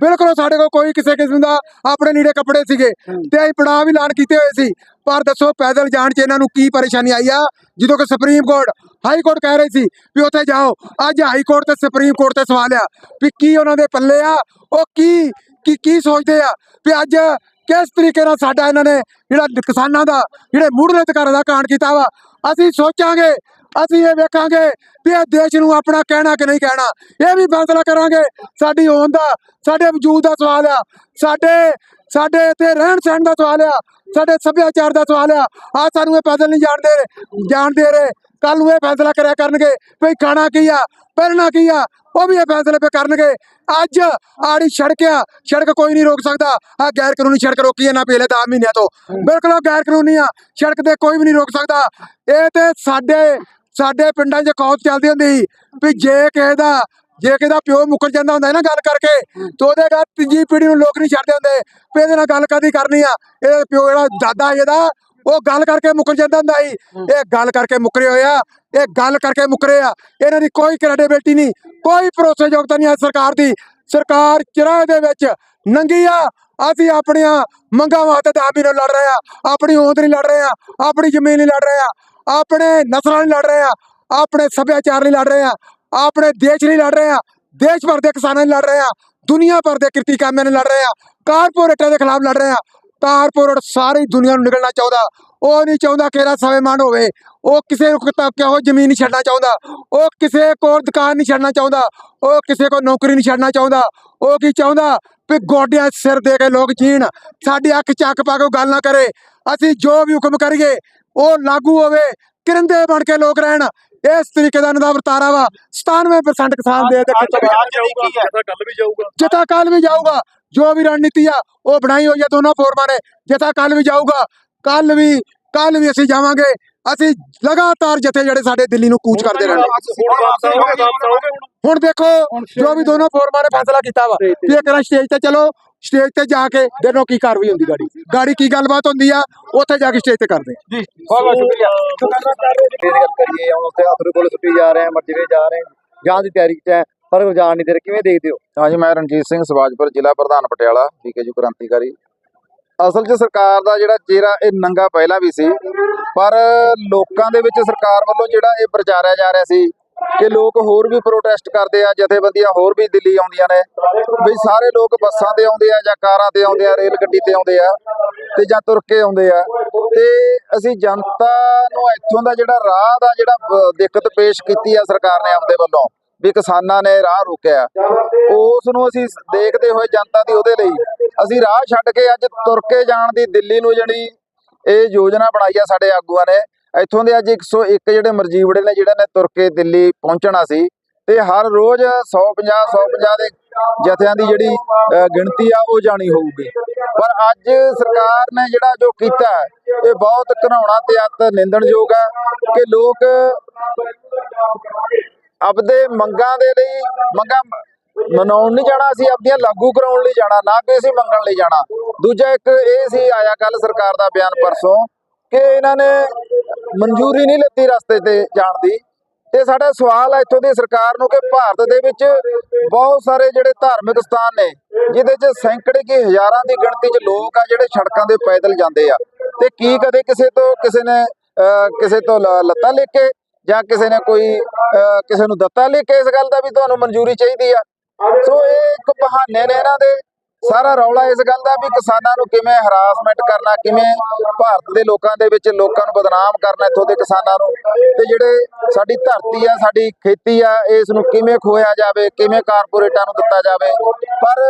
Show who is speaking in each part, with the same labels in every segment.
Speaker 1: ਬਿਲਕੁਲ ਸਾਡੇ ਕੋਲ ਕੋਈ ਕਿਸੇ ਕਿਸਮ ਦਾ ਆਪਣੇ ਲੀੜੇ ਕੱਪੜੇ ਸੀਗੇ ਤੇ ਅਸੀਂ ਪੜਾਅ ਵੀ ਐਲਾਨ ਕੀਤੇ ਹੋਏ ਸੀ। ਪਰ ਦੱਸੋ ਪੈਦਲ ਜਾਣ 'ਚ ਇਹਨਾਂ ਨੂੰ ਕੀ ਪਰੇਸ਼ਾਨੀ ਆਈ ਆ? ਜਦੋਂ ਕਿ ਸੁਪਰੀਮ ਕੋਰਟ ਹਾਈ ਕੋਰਟ ਕਹਿ ਰਹੀ ਸੀ ਵੀ ਉੱਥੇ ਜਾਓ। ਅੱਜ ਹਾਈ ਕੋਰਟ ਤੇ ਸੁਪਰੀਮ ਕੋਰਟ ਤੇ ਸਵਾਲ ਆ ਵੀ ਕੀ ਉਹਨਾਂ ਦੇ ਪੱਲੇ ਆ? ਉਹ ਕੀ ਕੀ ਕੀ ਸੋਚਦੇ ਆ? ਵੀ ਅੱਜ ਕਿਸ ਤਰੀਕੇ ਨਾਲ ਸਾਡਾ ਇਹਨਾਂ ਨੇ ਜਿਹੜਾ ਕਿਸਾਨਾਂ ਦਾ ਜਿਹੜੇ ਮੁੱਢਲੇ ਅਧਿਕਾਰਾਂ ਦਾ ਕਾਂਡ ਕੀਤਾ ਵਾ? ਅਸੀਂ ਸੋਚਾਂਗੇ ਅਸੀਂ ਇਹ ਵੇਖਾਂਗੇ ਵੀ ਇਹ ਦੇਸ਼ ਨੂੰ ਆਪਣਾ ਕਹਿਣਾ ਕਿ ਨਹੀਂ ਕਹਿਣਾ। ਇਹ ਵੀ ਫੈਸਲਾ ਕਰਾਂਗੇ। ਸਾਡੀ ਹੋਂਦ ਦਾ ਸਾਡੇ ਵਜੂਦ ਦਾ ਸਵਾਲ ਆ, ਸਾਡੇ ਸਾਡੇ ਇੱਥੇ ਰਹਿਣ ਸਹਿਣ ਦਾ ਸਵਾਲ ਆ, ਸਾਡੇ ਸੱਭਿਆਚਾਰ ਦਾ ਸਵਾਲ ਆ। ਆ ਸਾਨੂੰ ਇਹ ਪੈਦਲ ਨਹੀਂ ਜਾਣ ਦੇ ਰਹੇ, ਜਾਣ ਦੇ ਰਹੇ। ਕੱਲ ਨੂੰ ਇਹ ਫੈਸਲਾ ਕਰਿਆ ਕਰਨਗੇ ਵੀ ਖਾਣਾ ਕੀ ਆ, ਪਹਿਨਣਾ ਕੀ ਆ, ਉਹ ਵੀ ਇਹ ਫੈਸਲੇ ਪੇ ਕਰਨਗੇ। ਅੱਜ ਆੜੀ ਸੜਕ ਆ, ਸੜਕ ਕੋਈ ਨਹੀਂ ਰੋਕ ਸਕਦਾ। ਆ ਗੈਰ ਕਾਨੂੰਨੀ ਸੜਕ ਰੋਕੀ ਹੈ ਨਾ ਪਿਛਲੇ 10 ਮਹੀਨਿਆਂ ਤੋਂ। ਬਿਲਕੁਲ ਉਹ ਗੈਰ ਕਾਨੂੰਨੀ ਆ, ਸੜਕ ਤੇ ਕੋਈ ਵੀ ਨਹੀਂ ਰੋਕ ਸਕਦਾ। ਇਹ ਤੇ ਸਾਡੇ ਸਾਡੇ ਪਿੰਡਾਂ 'ਚ ਕੌਤ ਚੱਲਦੀ ਹੁੰਦੀ ਸੀ ਵੀ ਜੇ ਕਿਸੇ ਦਾ, ਜੇ ਕਿਸੇ ਦਾ ਪਿਓ ਮੁੱਕਰ ਜਾਂਦਾ ਹੁੰਦਾ ਨਾ ਗੱਲ ਕਰਕੇ, ਤੇ ਉਹਦੇ ਨਾਲ ਤੀਜੀ ਪੀੜ੍ਹੀ ਨੂੰ ਲੋਕ ਨਹੀਂ ਛੱਡਦੇ ਹੁੰਦੇ, ਵੀ ਇਹਦੇ ਨਾਲ ਗੱਲ ਕਾਦੀ ਕਰਨੀ ਆ? ਇਹ ਪਿਓ ਜਿਹੜਾ ਦਾਦਾ ਇਹਦਾ, ਉਹ ਗੱਲ ਕਰਕੇ ਮੁੱਕਰ ਜਾਂਦਾ ਹੁੰਦਾ ਸੀ। ਇਹ ਗੱਲ ਕਰਕੇ ਮੁੱਕਰੇ ਹੋਏ ਆ, ਇਹ ਗੱਲ ਕਰਕੇ ਮੁੱਕਰੇ ਆ, ਇਹਨਾਂ ਦੀ ਕੋਈ ਕ੍ਰੈਡੀਬਿਲਟੀ ਨਹੀਂ, ਕੋਈ ਭਰੋਸੇਯੋਗਤਾ ਨਹੀਂ ਹੈ ਸਰਕਾਰ ਦੀ। ਸਰਕਾਰ ਚਿਰਾਏ ਦੇ ਵਿੱਚ ਨੰਗੀ ਆ, ਅਸੀਂ ਆਪਣੀਆਂ ਮੰਗਾਂ ਵਾਸਤੇ ਦਾਬੀ ਨਾਲ ਲੜ ਰਹੇ ਆ, ਆਪਣੀ ਹੋਂਦ ਨਹੀਂ ਲੜ ਰਹੇ ਆ, ਆਪਣੀ ਜ਼ਮੀਨ ਨਹੀਂ ਲੜ ਰਹੇ ਆ। ਆਪਣੇ ਨਸਲਾਂ ਲਈ ਲੜ ਰਹੇ ਆ, ਆਪਣੇ ਸੱਭਿਆਚਾਰ ਲਈ ਲੜ ਰਹੇ ਆ, ਆਪਣੇ ਦੇਸ਼ ਲਈ ਲੜ ਰਹੇ ਆ, ਦੇਸ਼ ਭਰ ਦੇ ਕਿਸਾਨਾਂ ਲਈ ਲੜ ਰਹੇ ਆ, ਦੁਨੀਆ ਭਰ ਦੇ ਕਿਰਤੀ ਕਾਮਿਆਂ ਲਈ ਲੜ ਰਹੇ ਆ ਕਾਰਪੋਰੇਟਾਂ ਦੇ ਖਿਲਾਫ ਲੜ ਰਹੇ ਆ, ਕਾਰਪੋਰੇਟ ਸਾਰੀ ਦੁਨੀਆ ਨੂੰ ਨਿਕਲਣਾ ਚਾਹੁੰਦਾ, ਉਹ ਨਹੀਂ ਚਾਹੁੰਦਾ ਕਿ ਇਹਦਾ ਹੋਵੇ, ਉਹ ਕਿਸੇ ਨੂੰ ਕਿਹੋ ਜ਼ਮੀਨ ਨਹੀਂ ਛੱਡਣਾ ਚਾਹੁੰਦਾ, ਉਹ ਕਿਸੇ ਕੋਲ ਦੁਕਾਨ ਨਹੀਂ ਛੱਡਣਾ ਚਾਹੁੰਦਾ, ਉਹ ਕਿਸੇ ਕੋਲ ਨੌਕਰੀ ਨਹੀਂ ਛੱਡਣਾ ਚਾਹੁੰਦਾ, ਉਹ ਕੀ ਚਾਹੁੰਦਾ ਵੀ ਗੋਡਿਆਂ ਸਿਰ ਦੇ ਕੇ ਲੋਕ ਜੀਣ, ਸਾਡੀ ਅੱਖ ਚੱਕ ਪਾ ਕੇ ਗੱਲ ਨਾ ਕਰੇ, ਅਸੀਂ ਜੋ ਵੀ ਹੁਕਮ ਕਰੀਏ ਉਹ ਲਾਗੂ ਹੋਵੇ ਕਿਰੰਦੇ ਬਣ ਕੇ ਲੋਕ ਰਹਿਣ। ਇਸ ਤਰੀਕੇ ਦਾ ਇਹਨਾਂ ਦਾ ਵਰਤਾਰਾ ਵਾ। 97% ਕਿਸਾਨ ਦੇ ਦੇ
Speaker 2: ਕੱਲ ਵੀ ਜਾਊਗਾ।
Speaker 1: ਜਿੱਥਾ ਕੱਲ ਵੀ ਜਾਊਗਾ ਜੋ ਵੀ ਰਣਨੀਤੀ ਆ ਉਹ ਬਣਾਈ ਹੋਈ ਆ ਦੋਨੋਂ ਫੋਰਮਾਂ ਨੇ। ਜਿੱਥਾ ਕੱਲ ਵੀ ਜਾਊਗਾ ਕੱਲ ਵੀ ਕੱਲ ਵੀ ਅਸੀਂ ਜਾਵਾਂਗੇ। ਅਸੀਂ ਲਗਾਤਾਰ ਜਥੇ ਜਿਹੜੇ ਸਾਡੇ ਦਿੱਲੀ ਨੂੰ ਕੂਚ ਕਰਦੇ ਰਹਿਣਾ
Speaker 2: ਹੁਣ
Speaker 1: ਦੇਖੋ ਜੋ ਵੀ ਦੋਨੋਂ ਫੋਰਮਾਂ ਨੇ ਫੈਸਲਾ ਕੀਤਾ ਵਾ ਵੀ ਇੱਕ ਵਾਰ ਸਟੇਜ ਤੇ ਚਲੋ ਸਟੇਜ ਤੇ ਜਾ ਕੇ ਦੇਖੋ ਕੀ ਕਾਰਵਾਈ ਹੁੰਦੀ ਗਾੜੀ। ਗਾੜੀ ਕੀ ਗੱਲਬਾਤ ਹੁੰਦੀ ਆ ਉੱਥੇ ਜਾ ਕੇ ਸਟੇਜ ਤੇ ਕਰਦੇ।
Speaker 2: ਜੀ ਬਹੁਤ ਬਹੁਤ ਸ਼ੁਕਰੀਆ।
Speaker 3: ਫੇਰ ਗੱਲ ਕਰੀਏ ਹੁਣ ਉੱਥੇ ਹੱਥ ਕੋਲ ਸੁੱਟੀ ਜਾ ਰਹੇ ਆ ਮਰਜਰੇ ਜਾ ਰਹੇ ਆ ਜਾਣ ਦੀ ਤਿਆਰੀ 'ਚ ਹੈ ਪਰ ਜਾਣ ਨਹੀਂ ਦੇ ਰਹੇ ਕਿਵੇਂ ਦੇਖਦੇ ਹੋ?
Speaker 4: ਹਾਂਜੀ ਮੈਂ ਰਣਜੀਤ ਸਿੰਘ ਸਵਾਜਪੁਰ ਜ਼ਿਲ੍ਹਾ ਪ੍ਰਧਾਨ ਪਟਿਆਲਾ ਜੂ ਕ੍ਰਾਂਤੀਕਾਰੀ। ਅਸਲ 'ਚ ਸਰਕਾਰ ਦਾ ਜਿਹੜਾ ਚਿਹਰਾ, ਇਹ ਨੰਗਾ ਪਹਿਲਾਂ ਵੀ ਸੀ। ਪਰ ਲੋਕਾਂ ਦੇ ਵਿੱਚ ਸਰਕਾਰ ਵੱਲੋਂ ਜਿਹੜਾ ਇਹ ਪ੍ਰਚਾਰਿਆ ਜਾ ਰਿਹਾ ਸੀ ਕਿ ਲੋਕ ਹੋਰ ਵੀ ਪ੍ਰੋਟੈਸਟ ਕਰਦੇ ਆ, ਜਥੇਬੰਦੀਆਂ ਹੋਰ ਵੀ ਦਿੱਲੀ ਆਉਂਦੀਆਂ ਨੇ। ਵੀ ਸਾਰੇ ਲੋਕ ਬੱਸਾਂ ਤੇ ਆਉਂਦੇ ਆ ਜਾਂ ਕਾਰਾਂ ਤੇ ਆਉਂਦੇ ਆ, ਰੇਲ ਗੱਡੀ ਤੇ ਆਉਂਦੇ ਆ ਤੇ ਜਾਂ ਤੁਰ ਕੇ ਆਉਂਦੇ ਆ। ਤੇ ਅਸੀਂ ਜਨਤਾ ਨੂੰ ਇੱਥੋਂ ਦਾ ਜਿਹੜਾ ਰਾਹ ਦਾ ਜਿਹੜਾ ਦਿੱਕਤ ਪੇਸ਼ ਕੀਤੀ ਆ ਸਰਕਾਰ ਨੇ ਆਪਦੇ ਵੱਲੋਂ। ਵੀ ਕਿਸਾਨਾਂ ਨੇ ਰਾਹ ਰੋਕਿਆ ਉਸ ਨੂੰ ਅਸੀਂ ਦੇਖਦੇ ਹੋਏ ਜਨਤਾ ਦੀ ਉਹਦੇ ਲਈ ਅਸੀਂ ਰਾਹ ਛੱਡ ਕੇ ਅੱਜ ਤੁਰ ਕੇ ਜਾਣ ਦੀ ਦਿੱਲੀ ਨੂੰ ਜਿਹੜੀ ਇਹ ਯੋਜਨਾ ਬਣਾਈ ਆ ਸਾਡੇ ਆਗੂਆਂ ਨੇ। ਇੱਥੋਂ ਦੇ ਅੱਜ 101 ਜਿਹੜੇ ਮਰਜੀਵੜੇ ਨੇ ਜਿਹੜੇ ਨੇ ਤੁਰ ਕੇ ਦਿੱਲੀ ਪਹੁੰਚਣਾ ਸੀ ਤੇ ਹਰ ਰੋਜ਼ 150 150 ਦੇ ਜਥਿਆਂ ਦੀ ਜਿਹੜੀ ਗਿਣਤੀ ਆ ਉਹ ਜਾਣੀ ਹੋਊਗੀ। ਪਰ ਅੱਜ ਸਰਕਾਰ ਨੇ ਜਿਹੜਾ ਜੋ ਕੀਤਾ ਇਹ ਬਹੁਤ ਘਿਨਾਉਣਾ ਤੇ ਅਤ ਨਿੰਦਣਯੋਗ ਹੈ ਕਿ ਲੋਕ ਆਪਦੇ ਮੰਗਾਂ ਦੇ ਲਈ ਮੰਗਾਂ ਮਨਾਉਣ ਨਹੀਂ ਜਾਣਾ ਅਸੀਂ ਆਪਦੀਆਂ ਲਾਗੂ ਕਰਾਉਣ ਲਈ ਜਾਣਾ ਨਾ ਕਿ ਅਸੀਂ ਮੰਗਣ ਲਈ ਜਾਣਾ। ਦੂਜਾ ਇੱਕ ਇਹ ਸੀ ਆਇਆ ਕੱਲ ਸਰਕਾਰ ਦਾ ਬਿਆਨ ਪਰਸੋਂ ਕਿ ਇਹਨਾਂ ਨੇ ਮਨਜ਼ੂਰੀ ਨਹੀਂ ਲਿੱਤੀ ਰਸਤੇ ਤੇ ਜਾਣ ਦੀ। ਤੇ ਸਾਡਾ ਸਵਾਲ ਹੈ ਇੱਥੋਂ ਦੀ ਸਰਕਾਰ ਨੂੰ ਕਿ ਭਾਰਤ ਦੇ ਵਿੱਚ ਬਹੁਤ ਸਾਰੇ ਜਿਹੜੇ ਧਾਰਮਿਕ ਸਥਾਨ ਨੇ ਜਿਹਦੇ 'ਚ ਸੈਂਕੜੇ ਕੀ ਹਜ਼ਾਰਾਂ ਦੀ ਗਿਣਤੀ 'ਚ ਲੋਕ ਆ ਜਿਹੜੇ ਸੜਕਾਂ ਦੇ ਪੈਦਲ ਜਾਂਦੇ ਆ। ਤੇ ਕੀ ਕਦੇ ਕਿਸੇ ਤੋਂ ਕਿਸੇ ਨੇ ਅਹ, ਕਿਸੇ ਤੋਂ ਲ- ਲੱਤਾਂ ਲੈ ਕੇ ਜਾਂ ਕਿਸੇ ਨੇ ਕੋਈ ਕਿਸੇ ਨੂੰ ਦਿੱਤਾ ਲਿਖ ਕੇ ਇਸ ਗੱਲ ਦਾ ਵੀ ਤੁਹਾਨੂੰ ਮਨਜ਼ੂਰੀ ਚਾਹੀਦੀ ਆ। ਸੋ ਇਹ ਇੱਕ ਬਹਾਨੇ ਨੇ ਇਹਨਾਂ ਦੇ। ਸਾਰਾ ਰੌਲਾ ਇਸ ਗੱਲ ਦਾ ਵੀ ਕਿਸਾਨਾਂ ਨੂੰ ਕਿਵੇਂ ਹਰਾਸਮੈਂਟ ਕਰਨਾ, ਕਿਵੇਂ ਭਾਰਤ ਦੇ ਲੋਕਾਂ ਦੇ ਵਿੱਚ ਲੋਕਾਂ ਨੂੰ ਬਦਨਾਮ ਕਰਨਾ ਇੱਥੋਂ ਦੇ ਕਿਸਾਨਾਂ ਨੂੰ। ਤੇ ਜਿਹੜੇ ਸਾਡੀ ਧਰਤੀ ਆ, ਸਾਡੀ ਖੇਤੀ ਆ, ਇਸ ਨੂੰ ਕਿਵੇਂ ਖੋਇਆ ਜਾਵੇ, ਕਿਵੇਂ ਕਾਰਪੋਰੇਟਾਂ ਨੂੰ ਦਿੱਤਾ ਜਾਵੇ। ਪਰ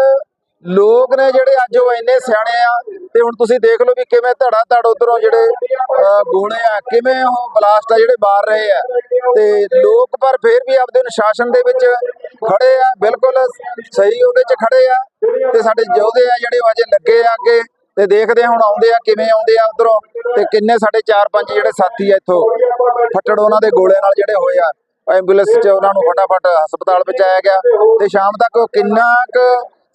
Speaker 4: ਲੋਕ ਨੇ ਜਿਹੜੇ ਅੱਜ ਉਹ ਇੰਨੇ ਸਿਆਣੇ ਆ ਤੇ ਹੁਣ ਤੁਸੀਂ ਦੇਖ ਲਓ ਵੀ ਕਿਵੇਂ ਧੜਾ ਧੜ ਉਧਰੋਂ ਜਿਹੜੇ ਗੋਲੇ ਆ, ਕਿਵੇਂ ਉਹ ਬਲਾਸਟ ਆ ਜਿਹੜੇ ਮਾਰ ਰਹੇ ਆ। ਤੇ ਲੋਕ ਪਰ ਫਿਰ ਵੀ ਆਪਦੇ ਅਨੁਸ਼ਾਸਨ ਦੇ ਵਿੱਚ ਖੜੇ ਆ, ਬਿਲਕੁਲ ਸਹੀ ਉਹਦੇ 'ਚ ਖੜੇ ਆ। ਤੇ ਸਾਡੇ ਯੋਧੇ ਆ ਜਿਹੜੇ ਅਜੇ ਲੱਗੇ ਆ ਅੱਗੇ, ਤੇ ਦੇਖਦੇ ਆ ਹੁਣ ਆਉਂਦੇ ਆ, ਕਿਵੇਂ ਆਉਂਦੇ ਆ ਉਧਰੋਂ, ਤੇ ਕਿੰਨੇ ਸਾਡੇ 4-5 ਜਿਹੜੇ ਸਾਥੀ ਆ ਇੱਥੋਂ, ਫੱਟੜ ਉਹਨਾਂ ਦੇ ਗੋਲੇ ਨਾਲ ਜਿਹੜੇ ਹੋਏ ਆ। ਐਂਬੂਲੈਂਸ 'ਚ ਉਹਨਾਂ ਨੂੰ ਫਟਾਫਟ ਹਸਪਤਾਲ ਪਹੁੰਚਾਇਆ ਗਿਆ। ਤੇ ਸ਼ਾਮ ਤੱਕ ਉਹ ਕਿੰਨਾ ਕੁ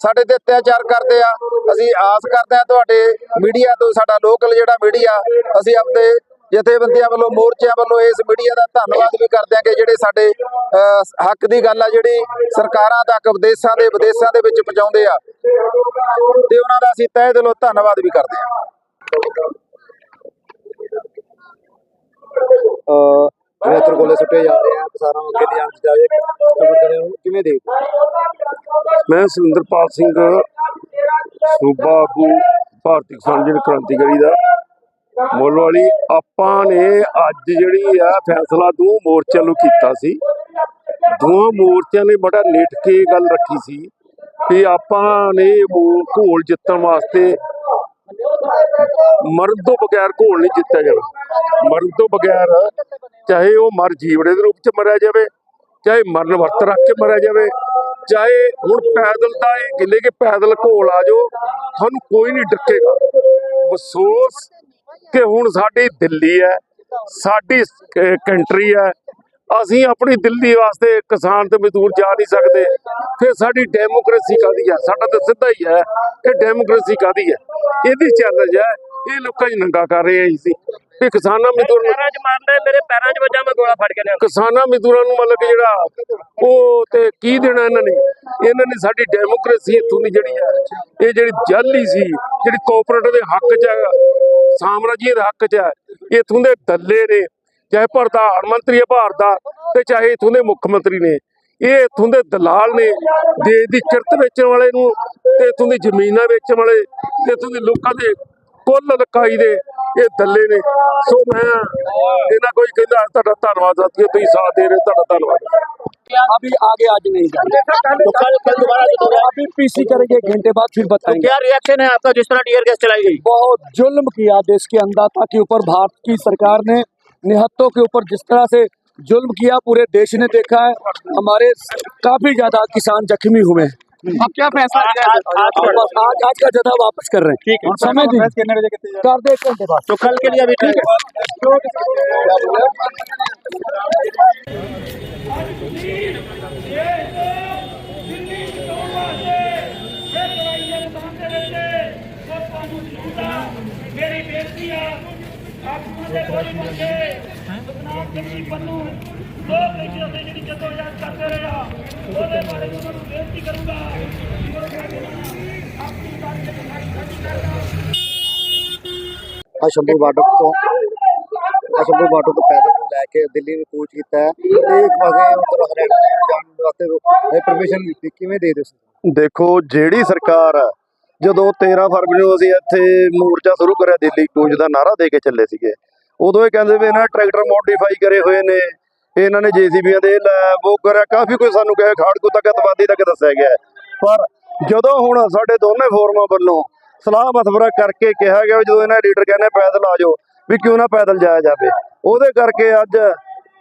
Speaker 4: ਸਾਡੇ ਤੇ ਅਤਿਆਚਾਰ ਕਰਦੇ ਆ। ਅਸੀਂ ਆਸ ਕਰਦੇ ਆ ਤੁਹਾਡੇ ਮੀਡੀਆ ਤੋਂ ਸਾਡਾ ਲੋਕਲ ਜਿਹੜਾ ਮੀਡੀਆ ਅਸੀਂ ਆਪਣੇ ਜਥੇਬੰਦੀਆਂ ਵੱਲੋਂ ਮੋਰਚਿਆਂ ਵੱਲੋਂ ਇਸ ਮੀਡੀਆ ਦਾ ਧੰਨਵਾਦ ਵੀ ਕਰਦੇ ਆ ਕਿ ਜਿਹੜੇ ਸਾਡੇ ਅਹ, ਹੱਕ ਦੀ ਗੱਲ ਆ ਜਿਹੜੀ ਸਰਕਾਰਾਂ ਤੱਕ ਵਿਦੇਸ਼ਾਂ ਦੇ ਵਿਦੇਸ਼ਾਂ ਦੇ ਵਿੱਚ ਪਹੁੰਚਾਉਂਦੇ ਆ। ਤੇ ਉਹਨਾਂ ਦਾ ਅਸੀਂ ਤਹਿ ਦਿਲੋਂ ਧੰਨਵਾਦ ਵੀ ਕਰਦੇ ਹਾਂ
Speaker 3: ਅਹ ਕੋਲੇ ਸੁੱਟੇ ਜਾ ਰਹੇ ਆ, ਕਿਸਾਨਾਂ ਨੂੰ ਅੱਗੇ ਲਿਜਾਣ ਦੀ ਜਾਵੇ ਖਬਰਦਾਰਾਂ ਨੂੰ ਕਿਵੇਂ ਦੇ
Speaker 2: ਮੈਂ ਸੁਰਿੰਦਰਪਾਲ ਸਿੰਘ, ਸੂਬਾ ਆਗੂ, ਭਾਰਤੀ ਕਿਸਾਨ ਜਨ ਕ੍ਰਾਂਤੀਕਾਰੀ ਦਾ। ਮੁੱਲ ਵਾਲੀ, ਆਪਾਂ ਨੇ ਅੱਜ ਜਿਹੜੀ ਆ ਫੈਸਲਾ ਦੋ ਮੋਰਚਿਆਂ ਨੂੰ ਕੀਤਾ ਸੀ। ਦੋਵਾਂ ਮੋਰਚਿਆਂ ਨੇ ਬੜਾ ਨਿੱਠ ਕੇ ਗੱਲ ਰੱਖੀ ਸੀ ਕਿ ਆਪਾਂ ਨੇ ਘੋਲ ਜਿੱਤਣ ਵਾਸਤੇ ਮਰਨ ਤੋਂ ਬਗੈਰ ਘੋਲ ਨਹੀਂ ਜਿੱਤਿਆ ਜਾਣਾ। ਮਰਨ ਤੋਂ ਬਗੈਰ ਚਾਹੇ ਉਹ ਮਰ ਜੀਵੜੇ ਦੇ ਰੂਪ ਚ ਮਰਿਆ ਜਾਵੇ, ਚਾਹੇ ਮਰਨ ਵਰਤ ਰੱਖ ਕੇ ਮਰਿਆ ਜਾਵੇ, ਚਾਹੇ ਹੁਣ ਪੈਦਲ ਦਾ ਇਹ ਕਹਿੰਦੇ ਕਿ ਪੈਦਲ ਘੋਲ ਆ ਜਾਓ ਤੁਹਾਨੂੰ ਕੋਈ ਨਹੀਂ ਡੱਕੇਗਾ। ਅਫਸੋਸ ਕਿ ਹੁਣ ਸਾਡੀ ਦਿੱਲੀ ਹੈ, ਸਾਡੀ ਕੰਟਰੀ ਹੈ, ਅਸੀਂ ਆਪਣੀ ਦਿੱਲੀ ਵਾਸਤੇ ਕਿਸਾਨ ਤੇ ਮਜ਼ਦੂਰ ਜਾ ਨਹੀਂ ਸਕਦੇ। ਫਿਰ ਸਾਡੀ ਡੈਮੋਕ੍ਰੇਸੀ ਕਾਦੀ ਹੈ? ਸਾਡਾ ਤਾਂ ਸਿੱਧਾ ਹੀ ਹੈ ਕਿ ਡੈਮੋਕ੍ਰੇਸੀ ਕਾਦੀ ਹੈ? ਇਹਦੀ ਚੈਲੰਜ ਹੈ, ਇਹ ਲੋਕਾਂ 'ਚ ਨੰਗਾ ਕਰ ਰਹੇ ਆ ਸੀ ਵੀ ਕਿਸਾਨਾਂ ਮਜ਼ਦੂਰ ਨੂੰ
Speaker 5: ਪੈਰਾਂ 'ਚ ਮਾਰਦਾ ਮੇਰੇ ਪੈਰਾਂ 'ਚ ਵੱਜਾ ਮੈਂ ਗੋਲਾ ਫੜ ਕੇ ਲਿਆ
Speaker 2: ਕਿਸਾਨਾਂ ਮਜ਼ਦੂਰਾਂ ਨੂੰ ਮਤਲਬ ਕਿ ਜਿਹੜਾ ਉਹ ਤੇ ਕੀ ਦੇਣਾ ਇਹਨਾਂ ਨੇ? ਇਹਨਾਂ ਨੇ ਸਾਡੀ ਡੈਮੋਕ੍ਰੇਸੀ ਇੱਥੋਂ ਦੀ ਜਿਹੜੀ ਹੈ ਇਹ ਜਿਹੜੀ ਜਾਲੀ ਸੀ ਜਿਹੜੀ ਕੋਆਪਰੇਟਿਵ ਦੇ ਹੱਕ 'ਚ ਹੈ ਸਾਮਰਾਜੀ ਦੇ ਹੱਕ 'ਚ ਹੈ ਇੱਥੋਂ ਦੇ ਦੱਲੇ ਨੇ। ਚਾਹੇ ਪ੍ਰਧਾਨ ਮੰਤਰੀ ਹੈ ਭਾਰਤ ਦਾ ਤੇ ਚਾਹੇ ਇੱਥੋਂ ਦੇ ਮੁੱਖ ਮੰਤਰੀ ਨੇ। ਇਹ ਇੱਥੋਂ ਦੇ ਦਲਾਲ ਨੇ ਦੇਸ਼ ਦੀ ਕਿਰਤ ਵੇਚਣ ਵਾਲੇ ਨੂੰ ਤੇ ਇੱਥੋਂ ਦੀ ਜ਼ਮੀਨਾਂ ਵੇਚਣ ਵਾਲੇ ਤੇ ਇੱਥੋਂ ਦੇ ਲੋਕਾਂ ਦੇ ਕੁੱਲ ਲਕਾਈ ਦੇ ਇਹ ਦੱਲੇ ਨੇ ਸੋ ਮੈਂ ਇਹਨਾਂ ਕੋਈ ਕਹਿੰਦਾ ਤੁਹਾਡਾ ਧੰਨਵਾਦ ਸਾਥੀਓ ਤੁਸੀਂ ਸਾਥ ਦੇ ਰਹੇ ਹੋ, ਤੁਹਾਡਾ ਧੰਨਵਾਦ
Speaker 6: अभी आगे आज नहीं जाएंगे
Speaker 5: तो कल कल दोबारा जो होगा
Speaker 6: अभी पीसी करेंगे एक घंटे बाद फिर
Speaker 5: तो
Speaker 6: बताएंगे
Speaker 5: क्या रिएक्शन है आपका जिस तरह टीयर गैस चलाई गई
Speaker 6: बहुत जुल्म किया देश के अन्नदाता के ऊपर भारत की सरकार ने निहत्तों के ऊपर जिस तरह से जुल्म किया पूरे देश ने देखा है हमारे काफी ज्यादा किसान जख्मी हुए हैं
Speaker 5: अब क्या फैसला
Speaker 6: आज का जथा वापस कर रहे हैं
Speaker 5: ठीक है
Speaker 6: समय दी कर दे
Speaker 5: तो कल के लिए अभी ठीक है
Speaker 7: मेरी बेटी आप आप मुझे बदनाम करिए पन्नू ਸਤਨਾਮ ਸਿੰਘ ਪੰਨੂ ਦੋ ਪਿੱਛੇ ਅਸੀਂ ਜਿਹੜੀ ਜਦੋਂ ਯਾਦ ਕਰਦੇ ਰਹੇ ਆ। ਉਹਦੇ ਬਾਰੇ ਮੈਂ ਤੁਹਾਨੂੰ ਬੇਨਤੀ ਕਰੂੰਗਾ।
Speaker 3: ਆ ਸ਼ੰਭੂ ਬਾਡਕ ਤੋਂ ਆ ਸ਼ੰਭੂ ਬਾਡਕ ਤੋਂ ਪੈਦਲ ਲੈ ਕੇ ਦਿੱਲੀ ਨੂੰ ਕੂਚ ਕੀਤਾ ਹੈ। ਤੇ ਇੱਕ ਪਾਸੇ ਉੱਧਰ ਹਰਿਆਣਾ ਨੇ ਜਾਣ ਵਾਸਤੇ ਪਰਮਿਸ਼ਨ ਦਿੱਤੀ। ਕਿਵੇਂ ਦੇ ਦਿਓ
Speaker 8: ਦੇਖੋ ਜਿਹੜੀ ਸਰਕਾਰ ਆ, ਜਦੋਂ 13 ਫਰਵਰੀ ਨੂੰ ਅਸੀਂ ਇੱਥੇ ਮੋਰਚਾ ਸ਼ੁਰੂ ਕਰਿਆ ਦਿੱਲੀ ਕੂਚ ਦਾ ਨਾਰਾ ਦੇ ਕੇ ਚੱਲੇ ਸੀਗੇ ਉਦੋਂ ਇਹ ਕਹਿੰਦੇ ਵੀ ਇਹਨਾਂ ਟਰੈਕਟਰ ਮੋਡੀਫਾਈ ਕਰੇ ਹੋਏ ਨੇ। ਇਹਨਾਂ ਨੇ ਜੀਸੀਬੀਆਂ ਦੇ ਲੈਬ ਉਹ ਕਰਿਆ ਕਾਫੀ ਕੁਝ ਸਾਨੂੰ ਕਹੇ ਖਾੜਕੂ ਤੱਕ, ਤਬਾਦੀ ਤੱਕ ਦੱਸਿਆ ਗਿਆ ਹੈ। ਪਰ ਜਦੋਂ ਹੁਣ ਸਾਡੇ ਦੋਨੇ ਫੋਰਮਾਂ ਵੱਲੋਂ ਸਲਾਹ ਮਸ਼ਵਰਾ ਕਰਕੇ ਕਿਹਾ ਗਿਆ ਜਦੋਂ ਇਹਨਾਂ ਲੀਡਰ ਕਹਿੰਦੇ ਪੈਦਲ ਆ ਜਾਓ, ਵੀ ਕਿਉਂ ਨਾ ਪੈਦਲ ਜਾਇਆ ਜਾਵੇ। ਉਹਦੇ ਕਰਕੇ ਅੱਜ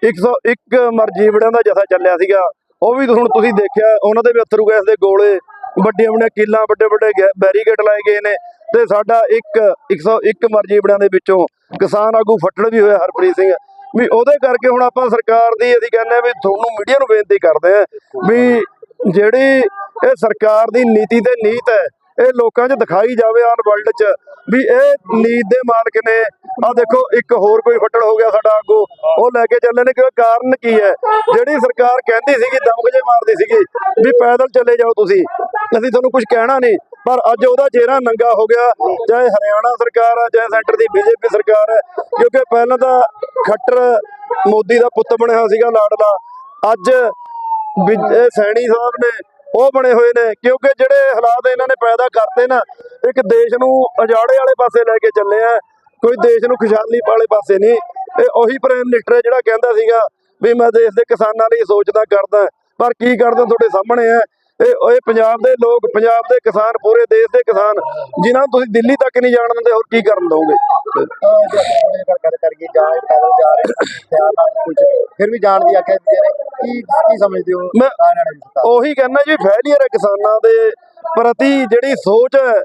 Speaker 8: 101 ਮਰਜੀਵੜਿਆਂ ਦਾ ਜਥਾ ਚੱਲਿਆ ਸੀਗਾ। ਉਹ ਵੀ ਹੁਣ ਤੁਸੀਂ ਦੇਖਿਆ, ਉਹਨਾਂ ਦੇ ਵੀ ਅਥਰੂ ਗੈਸ ਦੇ ਗੋਲੇ, ਵੱਡੀਆਂ ਵੱਡੀਆਂ ਕਿੱਲਾਂ, ਵੱਡੇ ਵੱਡੇ ਗੈ- ਬੈਰੀਕੇਡ ਲਾਏ ਗਏ ਨੇ। ਤੇ ਸਾਡਾ ਇੱਕ 101 ਮਰਜੀਵੜਿਆਂ ਦੇ ਵਿੱਚੋਂ ਕਿਸਾਨ ਆਗੂ ਫੱਟੜ ਵੀ ਹੋਇਆ, ਹਰਪ੍ਰੀਤ ਸਿੰਘ। ਵੀ ਉਹਦੇ ਕਰਕੇ ਹੁਣ ਆਪਾਂ ਸਰਕਾਰ ਦੀ ਅਸੀਂ ਕਹਿੰਦੇ ਆ ਵੀ ਤੁਹਾਨੂੰ ਮੀਡੀਆ ਨੂੰ ਬੇਨਤੀ ਕਰਦੇ ਆ ਵੀ ਜਿਹੜੀ ਇਹ ਸਰਕਾਰ ਦੀ ਨੀਤੀ ਤੇ ਨੀਤ ਹੈ ਇਹ ਲੋਕਾਂ 'ਚ ਦਿਖਾਈ ਜਾਵੇ ਆਲ ਵਰਲਡ 'ਚ ਵੀ ਇਹ ਨੀਤ ਦੇ ਮਾਲਕ ਨੇ। ਆ ਦੇਖੋ, ਇੱਕ ਹੋਰ ਕੋਈ ਫੱਟੜ ਹੋ ਗਿਆ ਸਾਡਾ ਆਗੂ ਉਹ ਲੈ ਕੇ ਚੱਲੇ ਨੇ ਕਿ ਕਾਰਨ ਕੀ ਹੈ? ਜਿਹੜੀ ਸਰਕਾਰ ਕਹਿੰਦੀ ਸੀਗੀ, ਦਮਕ ਜੇ ਮਾਰਦੀ ਸੀਗੀ ਵੀ ਪੈਦਲ ਚੱਲੇ ਜਾਓ ਤੁਸੀਂ। ਅਸੀਂ ਤੁਹਾਨੂੰ ਕੁਝ ਕਹਿਣਾ ਨਹੀਂ, ਪਰ ਅੱਜ ਉਹਦਾ ਚਿਹਰਾ ਨੰਗਾ ਹੋ ਗਿਆ। ਚਾਹੇ ਹਰਿਆਣਾ ਸਰਕਾਰ ਹੈ ਚਾਹੇ ਸੈਂਟਰ ਦੀ ਬੀਜੇਪੀ ਸਰਕਾਰ ਹੈ ਕਿਉਂਕਿ ਪਹਿਲਾਂ ਤਾਂ ਖੱਟਰ ਮੋਦੀ ਦਾ ਪੁੱਤ ਬਣਿਆ ਹੋਇਆ ਸੀਗਾ ਲਾਡਲਾ। ਅੱਜ ਸੈਣੀ ਸਾਹਿਬ ਨੇ ਉਹ ਬਣੇ ਹੋਏ ਨੇ, ਕਿਉਂਕਿ ਜਿਹੜੇ ਹਾਲਾਤ ਇਹਨਾਂ ਨੇ ਪੈਦਾ ਕਰਤੇ ਨਾ, ਇੱਕ ਦੇਸ਼ ਨੂੰ ਅਜਾੜੇ ਵਾਲੇ ਪਾਸੇ ਲੈ ਕੇ ਚੱਲੇ ਆ, ਕੋਈ ਦੇਸ਼ ਨੂੰ ਖੁਸ਼ਹਾਲੀ ਵਾਲੇ ਪਾਸੇ ਨਹੀਂ। ਇਹ ਉਹੀ ਪ੍ਰਾਈਮ ਮਿਨਿਸਟਰ ਜਿਹੜਾ ਕਹਿੰਦਾ ਸੀਗਾ ਵੀ ਮੈਂ ਦੇਸ਼ ਦੇ ਕਿਸਾਨਾਂ ਲਈ ਸੋਚਦਾ ਕਰਦਾ, ਪਰ ਕੀ ਕਰਦਾ ਤੁਹਾਡੇ ਸਾਹਮਣੇ ਹੈ? ਇਹ ਇਹ ਪੰਜਾਬ ਦੇ ਲੋਕ ਪੰਜਾਬ ਦੇ ਕਿਸਾਨ ਪੂਰੇ ਦੇਸ਼ ਦੇ ਕਿਸਾਨ ਜਿਨ੍ਹਾਂ ਨੂੰ ਤੁਸੀਂ ਦਿੱਲੀ ਤੱਕ ਨਹੀਂ ਜਾਣ ਦਿੰਦੇ ਹੋਰ ਕੀ ਕਰਨ
Speaker 3: ਗੱਲ ਜਾ ਪੈਦਲ ਜਾ ਰਹੇ ਕੁਝ ਫਿਰ ਵੀ ਜਾਣ ਦੀ ਆਖਿਆ ਕੀ ਕੀ ਸਮਝਦੇ ਹੋ?
Speaker 8: ਮੈਂ- ਉਹੀ ਕਹਿੰਦਾ ਜੀ ਫੈਲੀਅਰ ਹੈ ਕਿਸਾਨਾਂ ਦੇ ਪ੍ਰਤੀ। ਜਿਹੜੀ ਸੋਚ ਹੈ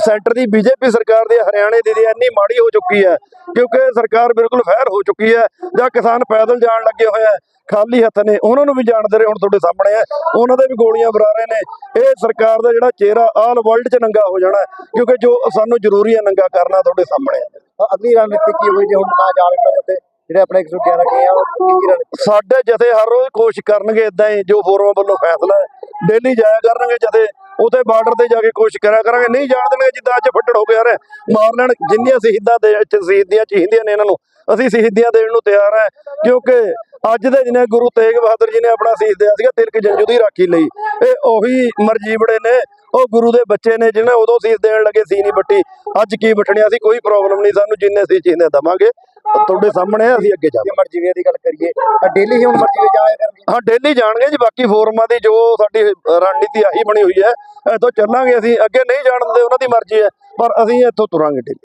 Speaker 8: ਸੈਂਟਰ ਦੀ ਬੀਜੇਪੀ ਸਰਕਾਰ ਦੀ ਹਰਿਆਣੇ ਦੀ ਦੀ ਇੰਨੀ ਮਾੜੀ ਹੋ ਚੁੱਕੀ ਹੈ ਕਿਉਂਕਿ ਸਰਕਾਰ ਬਿਲਕੁਲ ਫੈਰ ਹੋ ਚੁੱਕੀ ਹੈ ਜਾਂ ਕਿਸਾਨ ਪੈਦਲ ਜਾਣ ਲੱਗੇ ਹੋਏ ਆ ਖਾਲੀ ਹੱਥ ਨੇ ਉਹਨਾਂ ਨੂੰ ਵੀ ਜਾਣਦੇ ਰਹੇ ਹੁਣ ਤੁਹਾਡੇ ਸਾਹਮਣੇ ਹੈ। ਉਹਨਾਂ ਦੇ ਵੀ ਗੋਲੀਆਂ ਬਰਾ ਰਹੇ ਨੇ। ਇਹ ਸਰਕਾਰ ਦਾ ਜਿਹੜਾ ਚਿਹਰਾ ਆਲ ਵਰਲਡ 'ਚ ਨੰਗਾ ਹੋ ਜਾਣਾ ਕਿਉਂਕਿ ਜੋ ਸਾਨੂੰ ਜ਼ਰੂਰੀ ਹੈ ਨੰਗਾ ਕਰਨਾ ਤੁਹਾਡੇ ਸਾਹਮਣੇ
Speaker 3: ਅਗਲੀ ਰਣਨੀਤੀ ਕੀ ਹੋਈ ਜੇ? ਹੁਣ ਨਾ ਜਾਣ ਤਾਂ ਉੱਤੇ ਜਿਹੜੇ ਆਪਣੇ 111 ਕੇ ਆ
Speaker 8: ਸਾਡੇ ਜਥੇ ਹਰ ਰੋਜ਼ ਕੋਸ਼ਿਸ਼ ਕਰਨਗੇ ਇਦਾਂ ਹੀ ਜੋ ਫੋਰਮਾਂ ਵੱਲੋਂ ਫੈਸਲਾ ਹੈ ਡੇਲੀ ਜਾਇਆ ਕਰਨਗੇ ਜਥੇ ਉਥੇ ਬਾਰਡਰ ਤੇ ਜਾ ਕੇ ਕੋਸ਼ਿਸ਼ ਕਰਿਆ ਕਰਾਂਗੇ। ਨਹੀਂ ਜਾਣ ਦੇਣਗੇ ਜਿੱਦਾਂ ਅੱਜ ਫੱਟੜ ਹੋ ਗਿਆ ਰੇ ਮਾਰ ਲੈਣ ਜਿੰਨੀਆਂ ਸ਼ਹੀਦਾਂ ਦੇ ਇੱਥੇ ਸ਼ਹੀਦੀਆਂ ਚਾਹੀਦੀਆਂ ਨੇ ਇਹਨਾਂ ਨੂੰ ਅਸੀਂ ਸ਼ਹੀਦੀਆਂ ਦੇਣ ਨੂੰ ਤਿਆਰ ਹੈ ਕਿਉਂਕਿ ਅੱਜ ਦੇ ਦਿਨੇ ਗੁਰੂ ਤੇਗ ਬਹਾਦਰ ਜੀ ਨੇ ਆਪਣਾ ਸ਼ਹੀਦ ਦਿਆ ਸੀਗਾ ਤਿਲਕ ਜੰਜੂ ਦੀ ਰਾਖੀ ਲਈ। ਇਹ ਉਹੀ ਮਰਜੀਵੜੇ ਨੇ ਉਹ ਗੁਰੂ ਦੇ ਬੱਚੇ ਨੇ ਜਿਹਨੇ ਉਦੋਂ ਸ਼ਹੀਦ ਦੇਣ ਲੱਗੇ ਸੀ ਨਹੀਂ ਬੱਟੀ। ਅੱਜ ਕੀ ਬਟਣਿਆ ਸੀ ਕੋਈ ਪ੍ਰੋਬਲਮ ਨਹੀਂ ਸਾਨੂੰ ਜਿੰਨੇ ਸੀ ਚੀਂਦੇ ਦਵਾਂਗੇ। ਤੁਹਾਡੇ ਸਾਹਮਣੇ ਹੈ, ਅਸੀਂ ਅੱਗੇ ਜਾਵਾਂਗੇ।
Speaker 3: ਜੇ ਮਰਜ਼ੀ ਦੀ ਗੱਲ ਕਰੀਏ ਡੇਲੀ ਹੀ ਹੁਣ ਮਰਜ਼ੀ ਜਾਇਆ ਕਰਨਗੇ।
Speaker 8: ਹਾਂ ਡੇਲੀ ਜਾਣਗੇ ਜੀ ਬਾਕੀ ਫੋਰਮਾਂ ਦੀ ਜੋ ਸਾਡੀ ਰਣਨੀਤੀ ਆਹੀ ਬਣੀ ਹੋਈ ਹੈ ਇੱਥੋਂ ਚੱਲਾਂਗੇ ਅਸੀਂ। ਅੱਗੇ ਨਹੀਂ ਜਾਣ ਦਿੰਦੇ ਉਹਨਾਂ ਦੀ ਮਰਜ਼ੀ ਹੈ ਪਰ ਅਸੀਂ ਇੱਥੋਂ ਤੁਰਾਂਗੇ ਡੇਲੀ